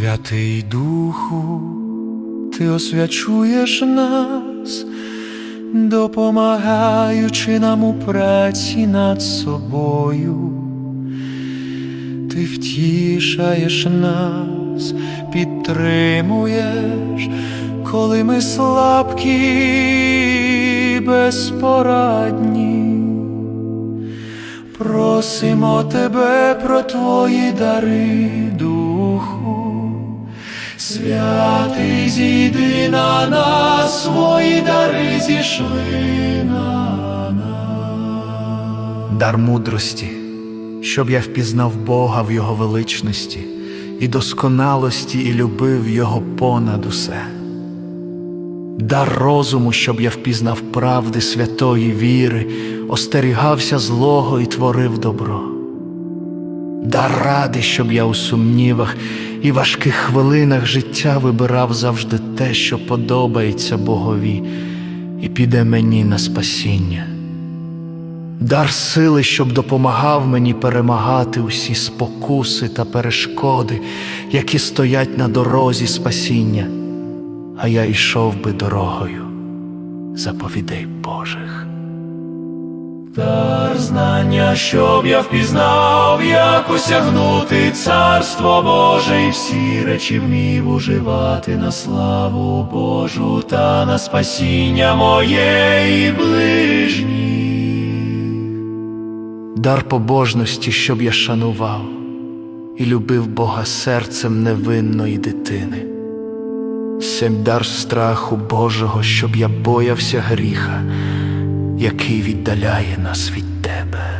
Святий Духу, Ти освячуєш нас, допомагаючи нам у праці над собою. Ти втішаєш нас, підтримуєш, коли ми слабкі, безпорадні. Просимо тебе про твої дари, Духу, святий зійди на нас, свої дари зійшли на нас. дар мудрості, щоб я впізнав Бога в Його величності і досконалості, і любив Його понад усе. Дар розуму, щоб я впізнав правди святої віри, остерігався злого і творив добро. Дар ради, щоб я у сумнівах і важких хвилинах життя вибирав завжди те, що подобається Богові, і піде мені на спасіння. Дар сили, щоб допомагав мені перемагати усі спокуси та перешкоди, які стоять на дорозі спасіння, а я йшов би дорогою заповідей Божих. Дар знання, щоб я впізнав, як осягнути царство Боже, і всі речі вмів уживати на славу Божу та на спасіння моє і ближніх. Дар побожності, щоб я шанував і любив Бога серцем невинної дитини. Сем дар страху Божого, щоб я боявся гріха, який віддаляє нас від Тебе.